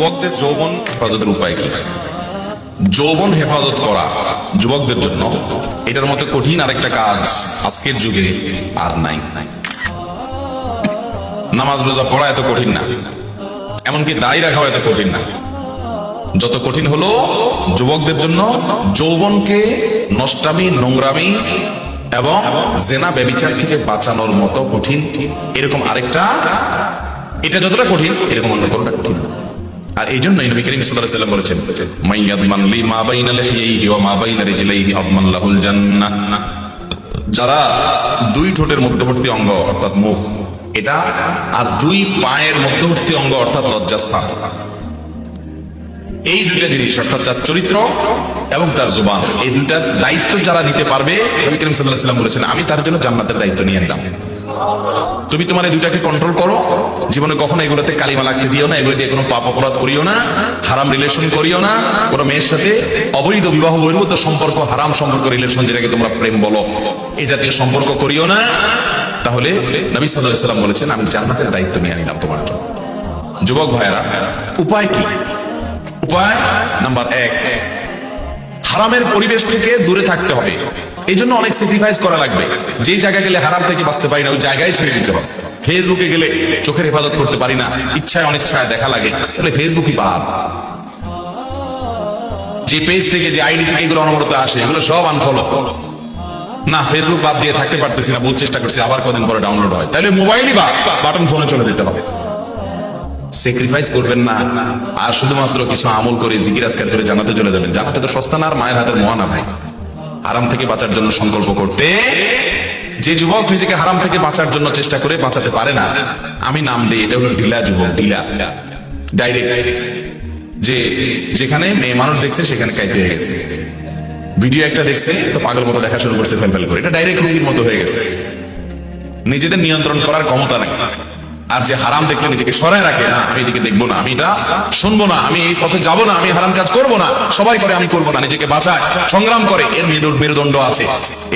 যুবকদের যৌবন হেফাজতের উপায় কি? যৌবন হেফাজত করা যুবকদের জন্য এটার মতো কঠিন আরেকটা কাজ আজকের যুগে আর নাই। নামাজ রোজা পড়া এত কঠিন না, এমনকি দায়ী রাখাও এত কঠিন না। যত কঠিন হলো যুবকদের জন্য যৌবনকে নষ্টামি, নোংরামি এবং জেনা ব্যবিচার থেকে বাঁচানোর মতো কঠিন। এরকম আরেকটা, এটা যতটা কঠিন, এরকম অন্য কোনটা কঠিন। আর এই জন্য নবী করিম সাল্লাল্লাহু আলাইহি বলেছেন মাইয়াদমান লি মা যারা দুই ঠোঁটের মধ্যবর্তী অঙ্গ, অর্থাৎ মুখ, এটা আর দুই পায়ের মধ্যবর্তী অঙ্গ, অর্থাৎ লজ্জাস্থান। এই দুইটা জিনিস, অর্থাৎ তার চরিত্র এবং তার জুবান, এই দুইটার দায়িত্ব যারা নিতে পারবে, নবী করিম সাল্লাল্লাহু আলাইহি বলেছেন, আমি তার জন্য জান্নাতের দায়িত্ব নিয়ে নিলাম। তুমি তোমার এই দুইটাকে কন্ট্রোল করো। জীবনে কখনো এগুলোতে কালিমা লাগতে দিও না, এগুলো দিয়ে কোনো পাপ অপরাধ করিও না, হারাম রিলেশন করিও না, কোনো মেয়ের সাথে অবৈধ বিবাহ বহির্ভূত সম্পর্ক, হারাম সম্পর্ক রিলেশন যেটাকে তোমরা প্রেম বলো এই জাতীয় সম্পর্ক করিও না। তাহলে নবী আলাইহি সাল্লাম বলেছেন, আমি জান্নাতের দায়িত্ব নিয়ে নিলাম তোমার জন্য। যুবক ভাইয়েরা, উপায় কি? উপায় নাম্বার এক, হারামের পরিবেশ থেকে দূরে থাকতে হবে। এই জন্য অনেক স্যাক্রিফাইস করা লাগবে। যে জায়গায় গেলে হারাম থেকে বাঁচতে পারি না, ওই জায়গায় ছেড়ে দিতে হবে। ফেসবুকে গেলে চোখের হেফাজত করতে পারি না, ইচ্ছায় অনিচ্ছায় দেখা লাগে, তাহলে ফেসবুকই পাপ। যে পেজ থেকে, যে আইডি থেকে এগুলো অনবরত আসে, এগুলো সব আনফলো না ফেসবুক বাদ দিয়ে থাকতে পারতেছি না বহু চেষ্টা করছি, আবার কদিন পরে ডাউনলোড হয়। তাহলে মোবাইলই বা বাটন ফোনে চলে যেতে হবে। স্যাক্রিফাইস করবেন না। আর শুধুমাত্র কিছু আমল করে জিকির আজকার করে জানাতে চলে যাবেন। জানাতে তো সস্তা না, আর মায়ের হাতের মহানা, ভাই। হারাম থেকে বাঁচার জন্য সংকল্প করতে যে যুবক নিজেকে হারাম থেকে বাঁচার জন্য চেষ্টা করে বাঁচাতে পারে না, আমি নাম দিই, এটা হলো ঢিলা যুবক, ঢিলা। ডাইরেক্ট যে যেখানে মেয়ে মানুষ দেখছে, সেখানে কাইতে হয়ে গেছে। ভিডিও একটা দেখছে পাগল মতো দেখা শুরু করছে, ফেল ফেল করে। এটা ডাইরেক্ট রোগীর মতো হয়ে গেছে। নিজেদের নিয়ন্ত্রণ করার ক্ষমতা নেই। আর যে হারাম দেখলে নিজেকে সরায় রাখে, না, আমি এদিকে দেখব না, আমি এটা শুনব না, আমি এই পথে যাব না, আমি হারাম কাজ করব না, সবাই করে আমি করব না, নিজেকে বাঁচায়, সংগ্রাম করে। এর মেরুদ মেরুদণ্ড আছে।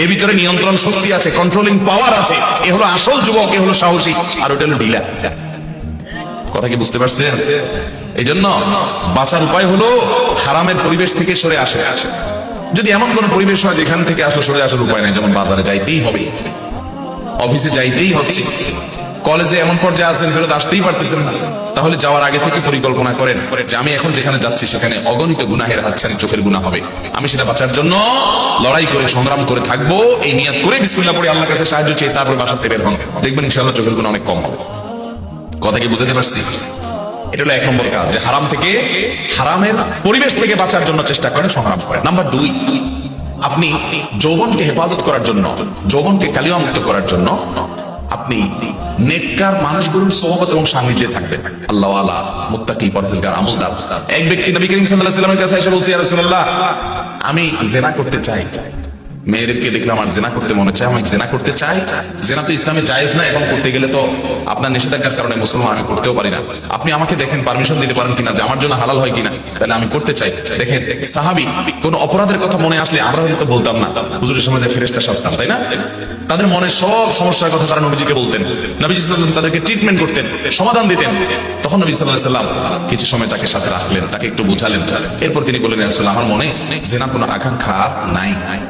এর ভিতরে নিয়ন্ত্রণ শক্তি আছে কন্ট্রোলিং পাওয়ার আছে। এ হলো আসল যুবক, এ হলো সাহসী, আর ওটা হলো ঢিলা কথা কি বুঝতে পারছেন? এই জন্য বাঁচার উপায় হলো হারামের পরিবেশ থেকে সরে আসে। যদি এমন কোন পরিবেশ হয় যেখান থেকে আসলে সরে আসার উপায় নাই, যেমন বাজারে যাইতেই হবে, অফিসে যাইতেই হচ্ছে। কলেজে এমন পর্যায়ে আছেন, ফেরত আসতেই পারতেছেন না। তাহলে যাওয়ার আগে থেকে পরিকল্পনা করেন যে আমি এখন যেখানে যাচ্ছি, সেখানে অগণিত গুনাহের হাতছানি চোখের গুনাহ হবে। আমি সেটা বাঁচার জন্য লড়াই করে, সংগ্রাম করে থাকব, এই নিয়াত করে বিসমিল্লাহ পড়ে আল্লাহর কাছে সাহায্য চেয়ে তারপরে বাসাতে বের হন। দেখবেন ইনশাআল্লাহ চোখের গুণ অনেক কম হবে। কথা কি বুঝতে পারছি? এটা হলো এক নম্বর কাজ, যে হারাম থেকে হারামের পরিবেশ থেকে বাঁচার জন্য চেষ্টা করেন, সংগ্রাম করেন। নাম্বার দুই, আপনি যৌবনকে হেফাজত করার জন্য, যৌবনকে কালিমামুক্ত করার জন্য আপনি নেককার মানুষগুলোর সহমত এবং সান্নিধ্যে থাকবে। আল্লাহ আলা মুত্তাকি, পরহেজগার, আমলদার। এক ব্যক্তি নবী করিম সাল্লাল্লাহু আলাইহি কাছে এসে বলছে, ইয়া আমি জেনা করতে চাই। মেয়েদেরকে দেখলাম আর জেনা করতে মনে চায় আমি জেনা করতে চাই জেনা তো ইসলামে জায়েজ না এখন করতে গেলে তো আপনার নিষেধাজ্ঞার কারণে মুসলমান করতেও পারি না। আপনি আমাকে দেখেন পারমিশন দিতে পারেন কিনা, যে আমার জন্য হালাল হয় কিনা, তাহলে আমি করতে চাই। দেখেন, সাহাবি, কোন অপরাধের কথা মনে আসলে আমরা হয়তো বলতাম না। হুজুরের সমাজে ফেরেস্তা শাস্তাম তাই না? তাদের মনে সব সমস্যার কথা তারা নবীজিকে বলতেন। নবীজি তাদেরকে ট্রিটমেন্ট করতেন, সমাধান দিতেন। তখন নবী সাল্লাহ সাল্লাম কিছু সময় তাকে সাথে রাখলেন, তাকে একটু বুঝালেন। এরপর তিনি বললেন আসলে আমার মনে জেনা কোনো আকাঙ্ক্ষা নাই নাই।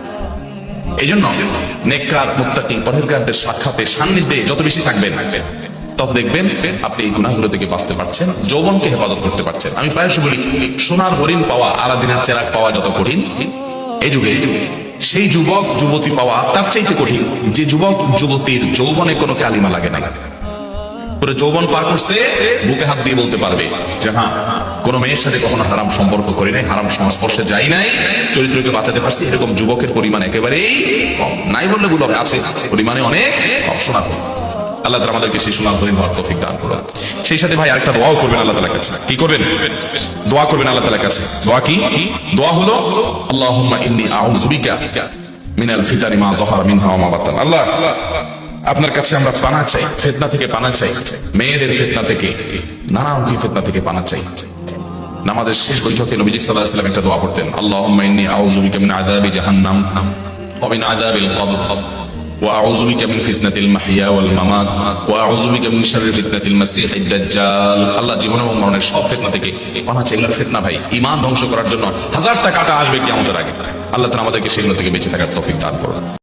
এই জন্য নেককার পরহেজগারদের সাক্ষাতে সান্নিধ্যে যত বেশি থাকবেন, তত দেখবেন আপনি এই গুণাগুলো থেকে বাঁচতে পারছেন, যৌবনকে হেফাজত করতে পারছেন। আমি প্রায়শ বলি, সোনার হরিণ পাওয়া, আলাদিনের চেরাক পাওয়া যত কঠিন, এই যুগে, সেই যুবক, যুবতী পাওয়া তার চাইতে কঠিন। যে যুবক, যুবতীর যৌবনে কোনো কালিমা লাগে না করে যৌবন পার করছে, বুকে হাত দিয়ে বলতে পারবে যে হ্যাঁ কোনো মেয়ের সাথে কখনো হারাম সম্পর্ক করি নাই, হারাম সংস্পর্শে যাই নাই, চরিত্রকে বাঁচাতে পারছি, এরকম যুবকের পরিমাণ একেবারেই কম। নাই বললে ভুল হবে, আছে, পরিমাণে অনেক কম শোনা আল্লাহ তালা আমাদেরকে সেই সোনার হরিণ হওয়ার তৌফিক, দান করুন। সেই সাথে ভাই আরেকটা দোয়াও করবেন আল্লাহ তালার কাছে। কি করবেন? দোয়া করবেন আল্লাহ তালার কাছে। দোয়া কি? দোয়া হলো, আল্লাহুম্মা ইন্নী আউযু মিনাল ফিতানি মা যাহারা মিনহা ওয়া মা বাতান আল্লাহ আপনার কাছে আমরা পানা চাই ফেতনা থেকে পানা চাই মেয়েদের ফেতনা থেকে নানামুখী ফেতনা থেকে পানা চাই নামাজের শেষ বৈঠকে নবীজি সাল্লাল্লাহু আলাইহি ওয়াসাল্লাম একটা দোয়া পড়তেন আল্লাহুম্মা ইন্নী আউযু বিকা মিন আযাবি জাহান্নাম ওয়া মিন আযাবিল কবর وأعوذ بك من فتنة المحيا والممات وأعوذ بك من شر فتنة المسيح الدجال আল্লাহ জীবন এবং মরণের সব ফিতনা থেকে বাঁচা এগুলো ফিতনা ভাই ইমান ধ্বংস করার জন্য হাজারটা কাটা আসবে কিয়ামতের আগে আল্লাহ তাআলা আমাদেরকে সেগুলো থেকে বেঁচে থাকার তৌফিক দান করুন